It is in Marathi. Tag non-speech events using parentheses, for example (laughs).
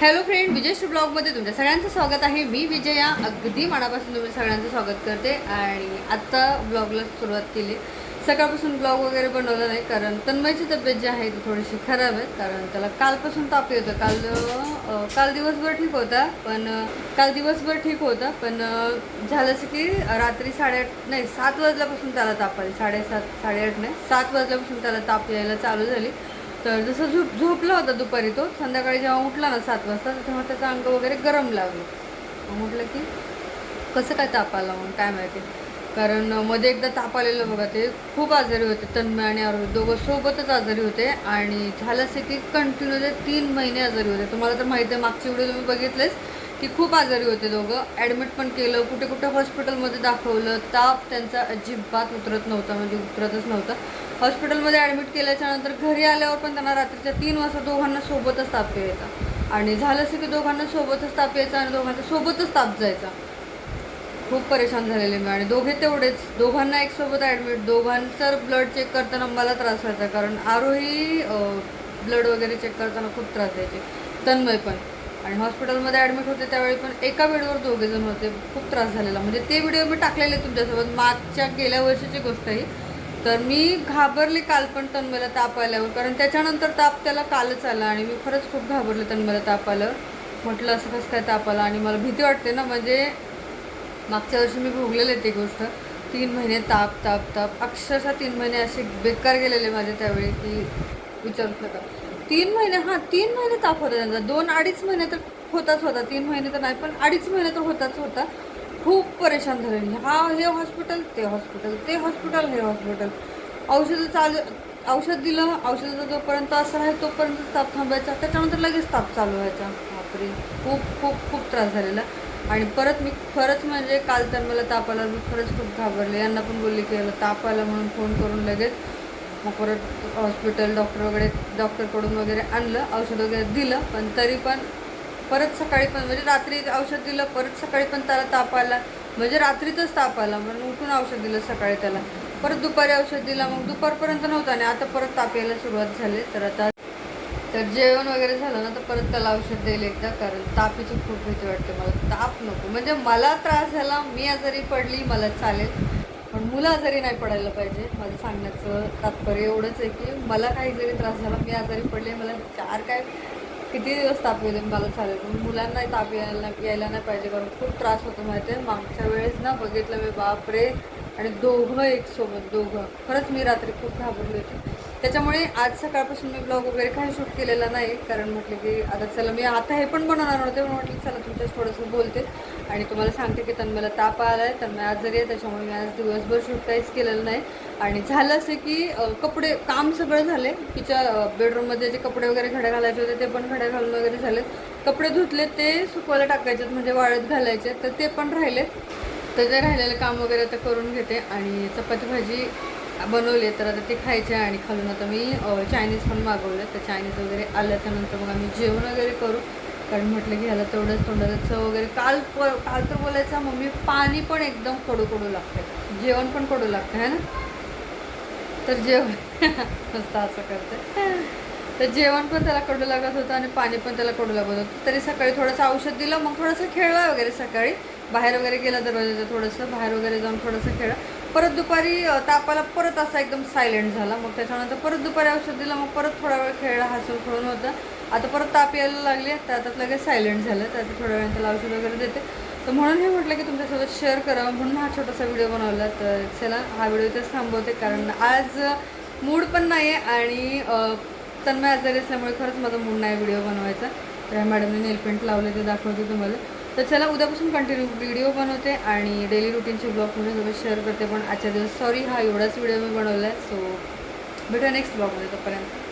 हॅलो फ्रेंड विजयश्री ब्लॉगमध्ये तुमच्या सगळ्यांचं स्वागत आहे. मी विजया अगदी मनापासून तुमच्या सगळ्यांचं स्वागत करते आणि आत्ता ब्लॉगला सुरुवात केली. सकाळपासून ब्लॉग वगैरे बनवला नाही कारण तन्मयची तब्येत जी आहे ती थोडीशी खराब आहे कारण त्याला कालपासून ताप येतं काल काल दिवसभर ठीक होता पण काल दिवसभर ठीक होता पण झालंच की रात्री साडेआठ नाही सात वाजल्यापासून त्याला ताप आली. साडेसात साडेआठ नाही सात वाजल्यापासून त्याला ताप यायला चालू झाली. तर जसं झोप झोपला होता दुपारी तो संध्याकाळी जेव्हा उठला ना सात वाजता तेव्हा त्याचं अंग वगैरे गरम लागलं. मग म्हटलं की कसं काय ताप आला म्हणून काय माहिती. कारण मध्ये एकदा ताप आलेलं बघा ते खूप आजारी होते तन्मय आणि आरोग्य दोघं सोबतच आजारी होते आणि झालं असं की कंटिन्यू ते तीन महिने आजारी होते. तुम्हाला तर माहिती आहे मागची व्हिडिओ तुम्ही बघितलेच. ती खूप आजारी होते दोघं. ॲडमिट पण केलं. कुठे कुठे हॉस्पिटलमध्ये दाखवलं. ताप त्यांचा अजिबात उतरत नव्हता. म्हणजे उतरतच नव्हता. हॉस्पिटलमध्ये ॲडमिट केल्याच्यानंतर घरी आल्यावर पण त्यांना रात्रीच्या तीन वाजता दोघांना सोबतच ताप यायचा. आणि झालं असं की दोघांना सोबतच ताप यायचा आणि दोघांचा सोबतच ताप जायचा. खूप परेशान झालेले मी. आणि दोघे तेवढेच. दोघांना एक सोबत ॲडमिट दोघांचं ब्लड चेक करताना मला त्रास व्हायचा. कारण आरोही ब्लड वगैरे चेक करताना खूप त्रास द्यायचे. तन्मय पण. आणि हॉस्पिटलमध्ये ॲडमिट होते त्यावेळी पण एका बेडवर दोघे जण होते. खूप त्रास झालेला. म्हणजे ते व्हिडिओ मी टाकलेले तुमच्यासोबत. मागच्या गेल्या वर्षीची गोष्ट आहे तर मी घाबरली काल पण तन्मयला ताप आल्यावर. कारण त्याच्यानंतर ताप त्याला कालच आला आणि मी खरंच खूप घाबरले तन्मयला ताप आलं म्हटलं असं कसं काय ताप आला? आणि मला भीती वाटते ना म्हणजे मागच्या वर्षी मी भोगलेले ते गोष्ट. तीन महिने ताप ताप ताप. अक्षरशः तीन महिने असे बेकार गेलेले माझे त्यावेळी की विचारूच नका. तीन महिने हां तीन महिने ताप होता त्यांचा. दोन अडीच महिने तर होताच होता. तीन महिने तर नाही पण अडीच महिने तर होताच होता. खूप परेशान झालेली हा हे हॉस्पिटल ते हॉस्पिटल ते हॉस्पिटल हे हॉस्पिटल. औषधं चालू औषध दिलं. औषधाचा जोपर्यंत असं आहे तोपर्यंत ताप थांबायचा. त्याच्यानंतर लगेच ताप चालू व्हायचा. बापरे! खूप खूप खूप त्रास झालेला. आणि परत मी खरंच म्हणजे काल तर मला ताप आला. मी खरंच खूप घाबरले. यांना पण बोलले की याला ताप आला म्हणून फोन करून लगेच मग परत हॉस्पिटल डॉक्टर वगैरे डॉक्टरकडून वगैरे आणलं औषध वगैरे दिलं पण तरी पण परत सकाळी पण म्हणजे रात्री औषध दिलं परत सकाळी पण त्याला ताप आला. म्हणजे रात्रीतच ताप आला म्हणून उठून औषध दिलं सकाळी त्याला. परत दुपारी औषध दिला मग दुपारपर्यंत नव्हतं आणि आता परत ताप यायला सुरुवात झाली. तर आता तर जेवण वगैरे झालं ना तर परत त्याला औषध देईल एकदा कारण तापीची खूप भीती वाटते मला. ताप नको. म्हणजे मला त्रास झाला मी आजारी पडली मला चालेल. पण मुलं आजारी नाही पडायला पाहिजे. माझं सांगण्याचं तात्पर्य एवढंच आहे की मला काही जरी त्रास झाला मी आजारी पडले मला चार काय किती दिवस ताप येऊ दे मला चालेल. पण मुलांना ताप यायला यायला नाही पाहिजे. कारण खूप त्रास होतो माहिती आहे. मागच्या वेळेस ना बघितलं मी बापरे. आणि दोघं एक सोबत दोघं. खरंच मी रात्री खूप घाबरली होती. त्याच्यामुळे आज सकाळपासून मी ब्लॉग वगैरे काही शूट केलेला नाही कारण म्हटलं की आता चला मी आता हे पण बनवणार होते पण म्हटलं चला तुमच्याच थोडंसं बोलते. आणि तुम्हाला सांगते की तन्मयला ताप आला आहे तन्मय आजारी आहे त्याच्यामुळे मी आज दिवसभर शूट काहीच केलेलं नाही. आणि झालं असं की कपडे काम सगळं झाले तिच्या बेडरूममध्ये जे कपडे वगैरे घड्या घालायचे होते ते पण घड्या घालून वगैरे झाले कपडे धुतले ते सुकवायला टाकायचेत म्हणजे वाळत घालायचे तर ते पण राहिलेत तर ते राहिलेलं काम वगैरे आता करून घेते. आणि चपाती भाजी बनवले तर आता ते खायचे आणि खालून आता मी चायनीज पण मागवलं. तर चायनीज वगैरे आल्याच्यानंतर मग आम्ही जेवण वगैरे करू. कारण म्हटलं की ह्याला तेवढंच तोंडाला चव वगैरे. काल प काल तर बोलायचा मम्मी पाणी पण एकदम कडू कडू लागतं जेवण पण कडू लागतं है ना? तर जेवण. (laughs) मस्त असं करते तर जेवण पण त्याला कडू लागत होतं आणि पाणी पण त्याला कडू लागत होतं. तरी सकाळी थोडंसं औषध दिलं. मग थोडंसं खेळला वगैरे सकाळी. बाहेर वगैरे गेला दरवाजाचं थोडंसं. बाहेर वगैरे जाऊन थोडंसं खेळा परत दुपारी तापाला परत असा एकदम सायलेंट झाला. मग त्याच्यानंतर परत दुपारी औषध दिलं मग परत थोडा वेळ खेळला हसून खेळून होतं. आता परत ताप यायला लागले तर आता लगेच सायलेंट झालं. तर आता थोड्या वेळ त्याला औषध वगैरे देते. तर म्हणून हे म्हटलं की तुमच्यासोबत शेअर करावं. म्हणून हा छोटासा व्हिडिओ बनवला. तर चला हा व्हिडिओ इथेच थांबवते. कारण आज मूड पण नाही आहे आणि तन्मय आजारी असल्यामुळे खरंच माझा मूड नाही व्हिडिओ बनवायचा. तर मॅडमने नेल पेंट लावले ते दाखवते तुम्हाला. तर चला उद्यापासून कंटिन्यू व्हिडिओ बनवते आणि डेली रुटीनचे ब्लॉग तुमच्यासोबत शेअर करते. पण आजच्या दिवस सॉरी हा एवढाच व्हिडिओ मी बनवला आहे सो भेटा नेक्स्ट ब्लॉगमध्ये तोपर्यंत.